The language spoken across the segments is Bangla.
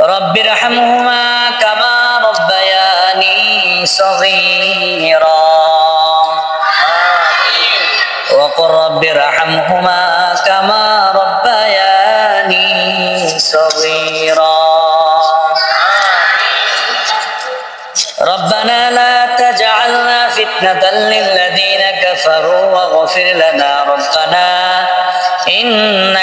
رب ارحمهما كما ربياني صغيرا. وقل رب ارحمهما كما ربياني صغيرا. ربنا لا تجعلنا فتنة للذين كفروا واغفر لنا ربنا إنك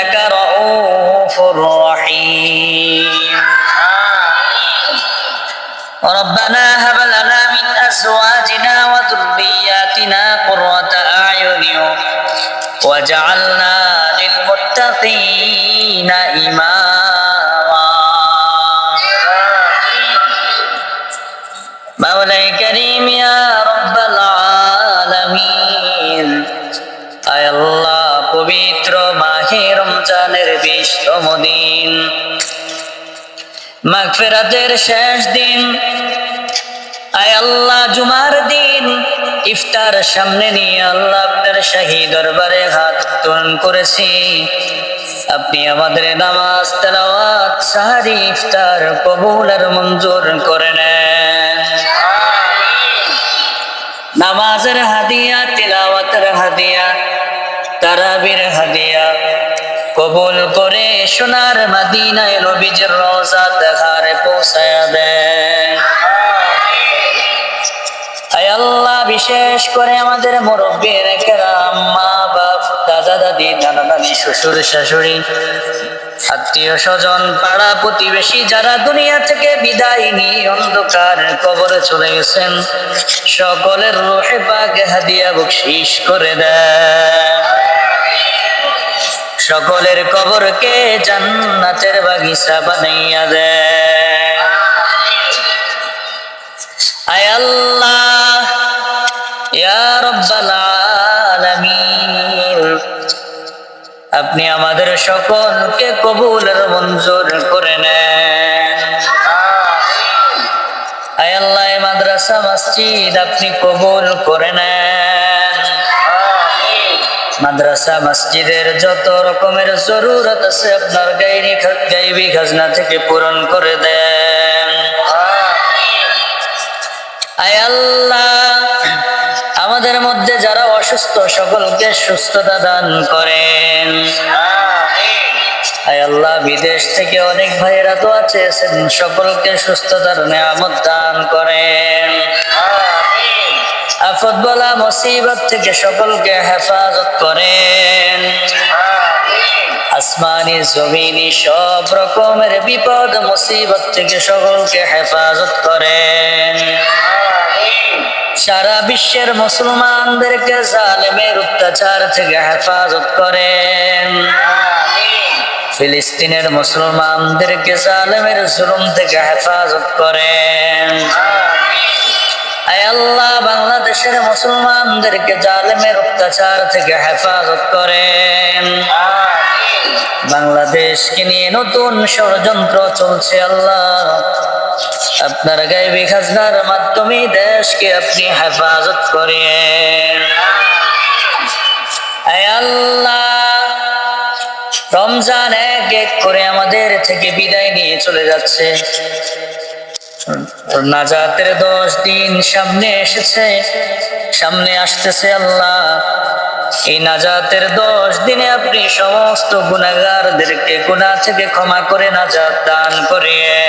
واجعلنا للمتقين إماما مولاي كريم يا رب العالمين আয় আল্লাহ পবিত্র মাহে রমজানের বিশতম দিন মাগফিরাতের শেষ দিন আয় আল্লাহ জুমার দিন ইফতার সামনে নিয়ে আল্লাহ আপনার শাহী দরবারে হাত তোলন করেছি। আপনি আমাদের নামাজ, তেলাওয়াত সাহারি ইফতার, কবুল আর মঞ্জুর করে নেন। নামাজের হাদিয়া, তিলাওয়াতের হাদিয়া, তারাবির হাদিয়া, কবুল করে সোনার মাদিনায় নবীজির রওজা দেখার পৌঁছায়া দেন। বিশেষ করে আমাদের মুরব্বীর কেরাম, মা বাপ, দাদা দাদি, নানা নানি, শ্বশুর শাশুড়ি, আত্মীয় স্বজন, পাড়া প্রতিবেশী যারা দুনিয়া থেকে বিদায় নিয়ে অন্ধকার কবরে চলে গেছেন, সকলের রোহে পাকে হাদিয়া বকশিস করে দেয় সকলের কবরকে জান্নাতের বাগিচা বানাইয়া দেয় আয় আল্লাহ রব্বাল আলামিন। আপনি আমাদের সকলকে কবুলের মঞ্জুর করে নেন। আয় আল্লাহ মাদ্রাসা মসজিদ আপনি কবুল করে নেন। মাদ্রাসা মসজিদের যত রকমের জরুরত আছে আপনার গাইনি গাইবি খাজনা থেকে পূরণ করে দেন। আয় আল্লাহ আমাদের মধ্যে যারা অসুস্থ, সকলকে সুস্থতা দান করেন। আল্লাহ, বিদেশ থেকে অনেক ভাইয়েরা তো আছে সকলকে সুস্থতার নিয়ামত দান করেন। আফত বলা মুসিবত থেকে সকলকে হেফাজত করেন। আসমানি, জমিনি, সব রকমের বিপদ, মুসিবত থেকে সকলকে হেফাজত করেন। সারা বিশ্বের মুসলমানদেরকে জালেমের অত্যাচার থেকে হেফাজত করেন। ফিলিস্তিনের মুসলমানদেরকে জালেমের জুলুম থেকে হেফাজত করেন। আল্লাহ, বাংলাদেশের মুসলমানদেরকে জালেমের অত্যাচার থেকে হেফাজত করেন। বাংলাদেশকে নিয়ে নতুন ষড়যন্ত্র চলছে আল্লাহ। আপনার গাইবি খাজনার মাধ্যমে দেশকে আপনি হেফাজত করেন। রমজান এক এক করে আমাদের থেকে বিদায় নিয়ে চলে যাচ্ছে। নাজাতের দশ দিন সামনে এসেছে, সামনে আসতেছে আল্লাহ। এই নাজাতের দশ দিনে আপনি সমস্ত গুণাগারদেরকে গুণা থেকে ক্ষমা করে নাজাত দান করেন।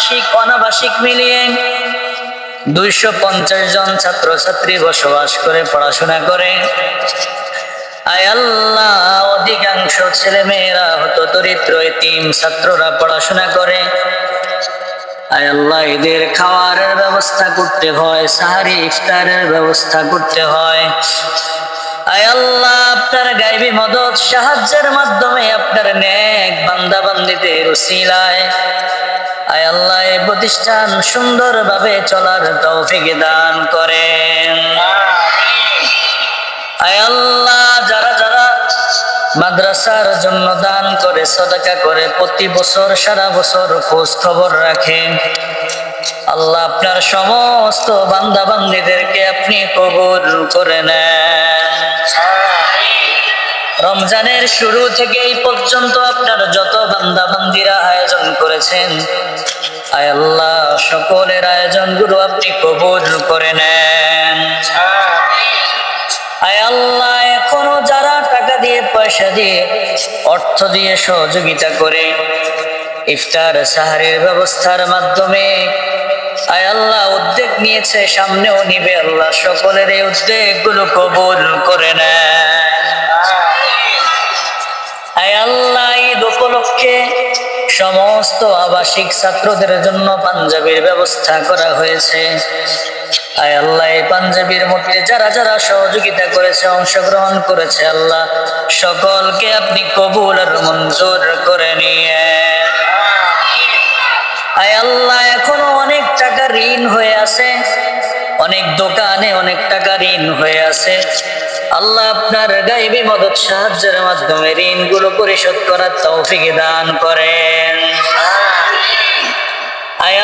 আবাসিক অনাবাসিক মিলিয়ে দুইশো পঞ্চাশ জন ছাত্রছাত্রী বসবাস করে, পড়াশোনা করে। আয় আল্লাহ, অধিকাংশ ছেলে মেয়েরা হতো দরিদ্র, এতিম ছাত্ররা পড়াশোনা করে। আয় আল্লাহ, এদের খাওয়ার ব্যবস্থা করতে হয়, সাহারি ইফতারের ব্যবস্থা করতে হয়। আয় আল্লাহ, আপনার গাইবি মদত সাহায্যের মাধ্যমে আপনার নেক বান্দা বান্দিদের উসিলায় আয় আল্লাহ প্রতিষ্ঠান সুন্দরভাবে চলার তৌফিক দান করেন। আয় আল্লাহ, যারা যারা মাদ্রাসার জন্য দান করে, সদাকা করে, প্রতি বছর, সারা বছর খোঁজ খবর রাখেন। আল্লাহ আপনার সমস্ত বান্দা বান্দিদেরকে আপনি কবুল করে নেন। রমজানের শুরু থেকে এই পর্যন্ত আপনার যত বান্দা বান্দিরা আয়োজন করেছেন, আয় আল্লাহ, সকলের আয়োজনগুলো আপনি কবুল করে নেন। আয় আল্লাহ, এখনও যারা টাকা দিয়ে, পয়সা দিয়ে, অর্থ দিয়ে সহযোগিতা করে ইফতার সাহারের ব্যবস্থার মাধ্যমে আয় আল্লাহ উদ্যোগ নিয়েছে, সামনেও নিবে আল্লাহ, সকলের এই উদ্যোগগুলো কবুল করে নেয় সমস্ত আবাসিক ছাত্রদের জন্য পাঞ্জাবির ব্যবস্থা করা হয়েছে। আয় আল্লাহ, এই পাঞ্জাবির মধ্যে যারা যারা সহযোগিতা করেছে, অংশগ্রহণ করেছে, আল্লাহ সকলকে আপনি কবুল আর মঞ্জুর করে নিয়ে। আয় আল্লাহ, এখনও অনেক টাকা ঋণ হয়ে আছে, অনেক দোকানে অনেক টাকা ঋণ হয়ে আছে। আল্লাহ আপনার গাইবি মদত সাহায্যের মাধ্যমে ঋণগুলো পরিশোধ করার তৌফিক দান করেন। আয়